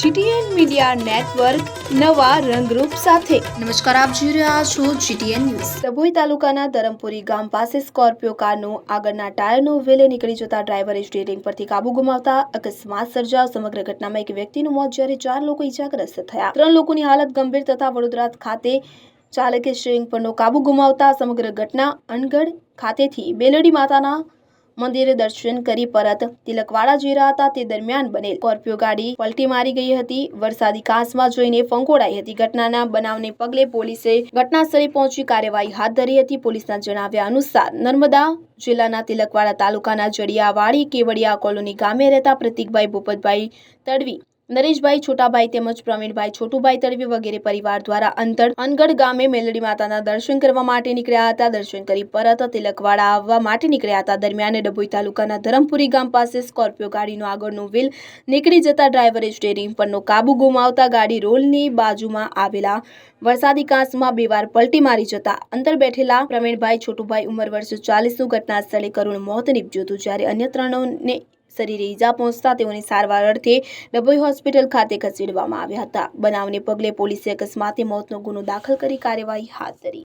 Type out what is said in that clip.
GTN media network નવા રંગરૂપ સાથે. નમસ્કાર આપ જોઈ રહ્યા છો જીટીએન ન્યૂઝ. ડભોઈ તાલુકાના ધરમપુરી ગામ પાસે સ્કોર્પિયો કારનો આગળના ટાયરનો વેલે નીકળી જતા ડ્રાઈવરે સ્ટીયરિંગ પરથી કાબુ ગુમાવતા અકસ્માત સર્જા સમગ્ર ઘટનામાં એક વ્યક્તિનું મોત જ્યારે ચાર લોકો ઈજાગ્રસ્ત થયા. ત્રણ લોકોની હાલત ગંભીર તથા વડોદરા ખાતે ચાલકે સ્ટીયરિંગ પરનો કાબુ ગુમાવતા સમગ્ર ઘટના અનગઢ ખાતેથી બેલડી માતાના મંદિરે દર્શન કરી પરત તિલકવાડા જઈ રહ્યા હતા. તે દરમિયાન બનેલ સ્કોર્પિયો ગાડી પલટી મારી ગઈ હતી. વરસાદી કાંસમાં જોઈને ફંકોડાઈ હતી. ઘટનાના બનાવને પગલે પોલીસે ઘટના સ્થળે પહોંચી કાર્યવાહી હાથ ધરી હતી. પોલીસના જણાવ્યા અનુસાર નર્મદા જિલ્લાના તિલકવાડા તાલુકાના જડિયાવાડી કેવડિયા કોલોની ગામે રહેતા પ્રતિકભાઈ ભૂપતભાઈ તડવી નરેશભાઈ, છોટાભાઈ તેમજ પ્રવીણભાઈ, છોટુભાઈ તડવી વગેરે પરિવાર દ્વારા અંતર અનગઢ ગામે મેલડી માતાના દર્શન કરવા માટે નીકળ્યા હતા. દર્શન કરી પરત તિલકવાડા આવવા માટે નીકળ્યા હતા. દરમિયાન ડભોઈ તાલુકાના ધરમપુરી ગામ પાસે સ્કોર્પિયો ગાડીનો આગળનું વ્હીલ નીકળી જતા ડ્રાઈવરે સ્ટેરિંગ પરનો કાબુ ગુમાવતા ગાડી રોલની બાજુમાં આવેલા વરસાદી કાંસમાં બે વાર પલટી મારી જતા અંદર બેઠેલા પ્રવીણભાઈ, છોટુભાઈ ઉંમર વર્ષ ચાલીસનું ઘટના સ્થળે કરુણ મોત નીપજ્યું હતું. જ્યારે અન્ય ત્રણોને શરીરે ઈજા પહોંચતા તેઓની સારવાર અર્થે ડભોઈ હોસ્પિટલ ખાતે ખસેડવામાં આવ્યા હતા. બનાવને પગલે પોલીસે અકસ્માતે મોતનો ગુનો દાખલ કરી કાર્યવાહી હાથ ધરી.